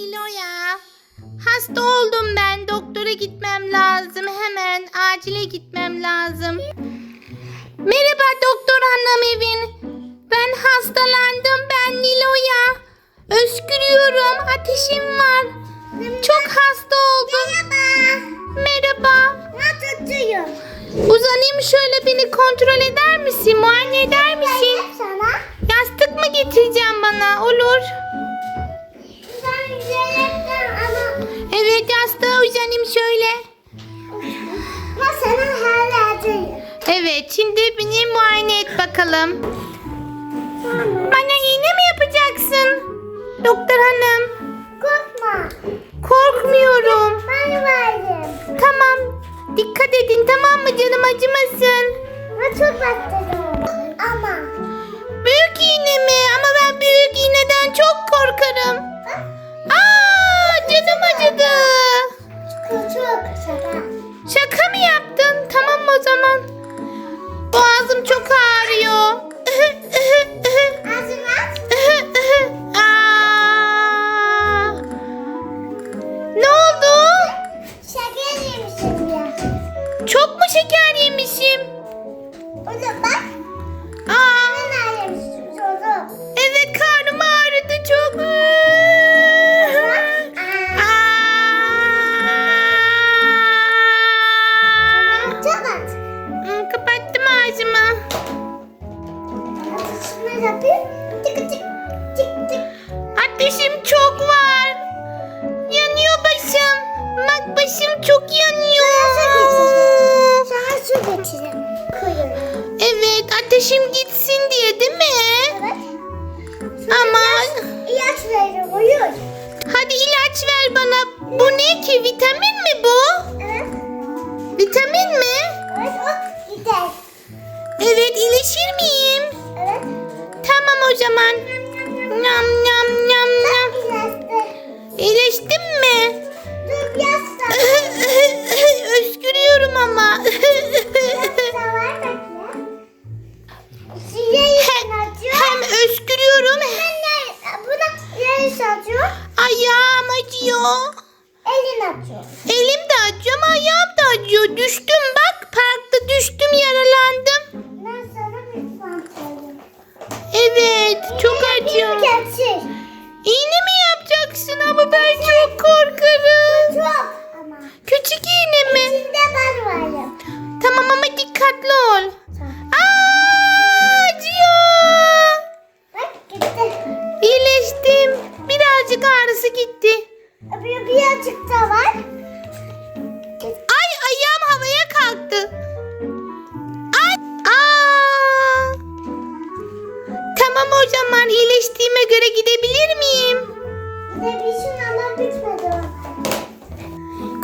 Nilo'ya. Hasta oldum ben. Doktora gitmem lazım. Hemen acile gitmem lazım. Merhaba doktor hanım evin. Ben hastalandım. Ben Nilo'ya. Öskürüyorum. Ateşim var. Çok hasta oldum. Merhaba. Merhaba. Uzanayım şöyle beni kontrol eder misin? Muayene eder misin? Yastık mı getireceğim bana? Olur. Evet yastığa uzanayım şöyle. ama sana hala. Evet şimdi beni muayene et bakalım. Bana iğne mi yapacaksın? Doktor hanım. Korkma. Korkmuyorum. Ben varım. Tamam. Dikkat edin tamam mı canım acımasın. Ama çok bastırdım. Ama Büyük iğne mi? Ama ben büyük iğneden çok korkarım. Başım çok yanıyor. Sana su getireyim. Evet ateşim gitsin diye değil mi? Evet. Ama İlaç veririm uyur. hadi ilaç ver bana. Bu ne ki? Vitamin mi bu? Evet. Vitamin mi? Evet o gider. Evet iyileşir miyim? Evet. Tamam o zaman. Nyam İğne mi yapacaksın ama ben çok korkarım. Küçük iğne mi? İçinde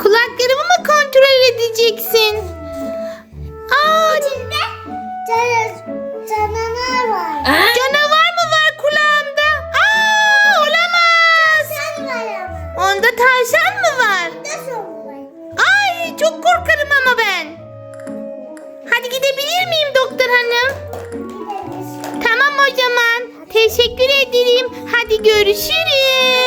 Kulaklarımı mı kontrol edeceksin? Aa, İçinde can- canavar var. canavar mı var kulağımda? Aa, olamaz. Sen var ama. Onda tavşan mı var? Ay çok korkarım ama ben. Hadi gidebilir miyim doktor hanım? Tamam o zaman. Teşekkür ederim. Hadi görüşürüz.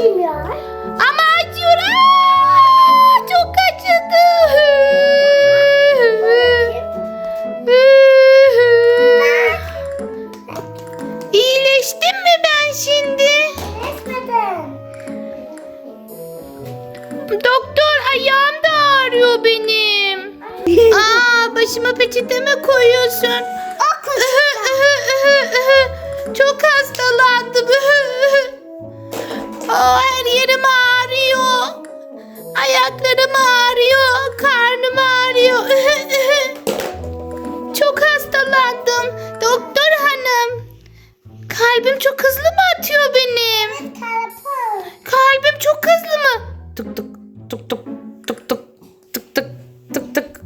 Acımıyor. Ama acıyor. Aa, çok acıdı. İyileştim mi ben şimdi? Resmeden. Doktor ayağım da ağrıyor benim. Aa, başıma peçete mi koyuyorsun? Çok hastalandım. Aa, her yerim ağrıyor. Ayaklarım ağrıyor. Karnım ağrıyor. çok hastalandım. Doktor hanım. Kalbim çok hızlı mı atıyor benim? Kalbim çok hızlı mı? Tık tık tık tık tık tık tık tık tık tık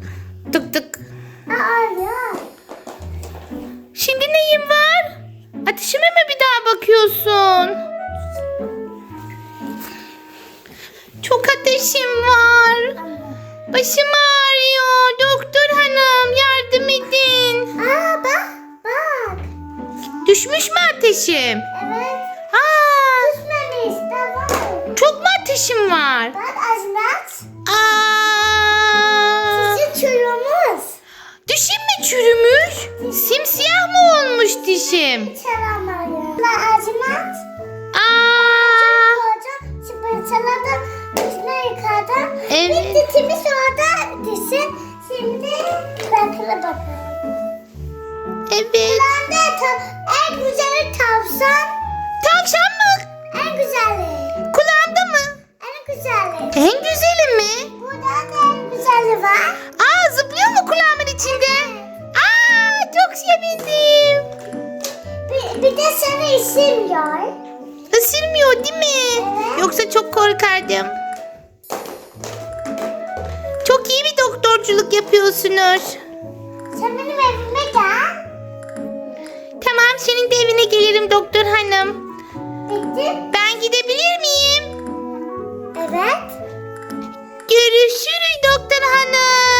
tık tık. Şimdi neyim var? Ateşime mi bir daha bakıyorsun? Başım ağrıyor. Doktor hanım yardım edin. Aa bak bak. Düşmüş mü ateşim? Evet. Aa, Düşmemiş var. çok mu ateşim var? Bak Azmat. Aa, Sizin çürümüş. dişim mi çürümüş? Simsiyah mı olmuş dişim? Çalamayın. Bak Azmat. Aa, Hocam çıpırçaladım. Üstüne yıkadım. Evet. Bitti temiz bakalım. evet. Ben de en güzeli tavşan. Tavşan mı? En güzeli. Kulağında mı? En güzeli. En güzeli mi? Burada da en güzeli var. Aa zıplıyor mu kulağımın içinde? Aa çok sevindim. Bir, bir de seni istemiyor. Isırmıyor değil mi? Evet. Yoksa çok korkardım. Çok iyi bir doktorculuk yapıyorsunuz. Sen benim evime gel. Tamam senin de evine gelirim doktor hanım. Peki. Ben gidebilir miyim? Evet. Görüşürüz doktor hanım.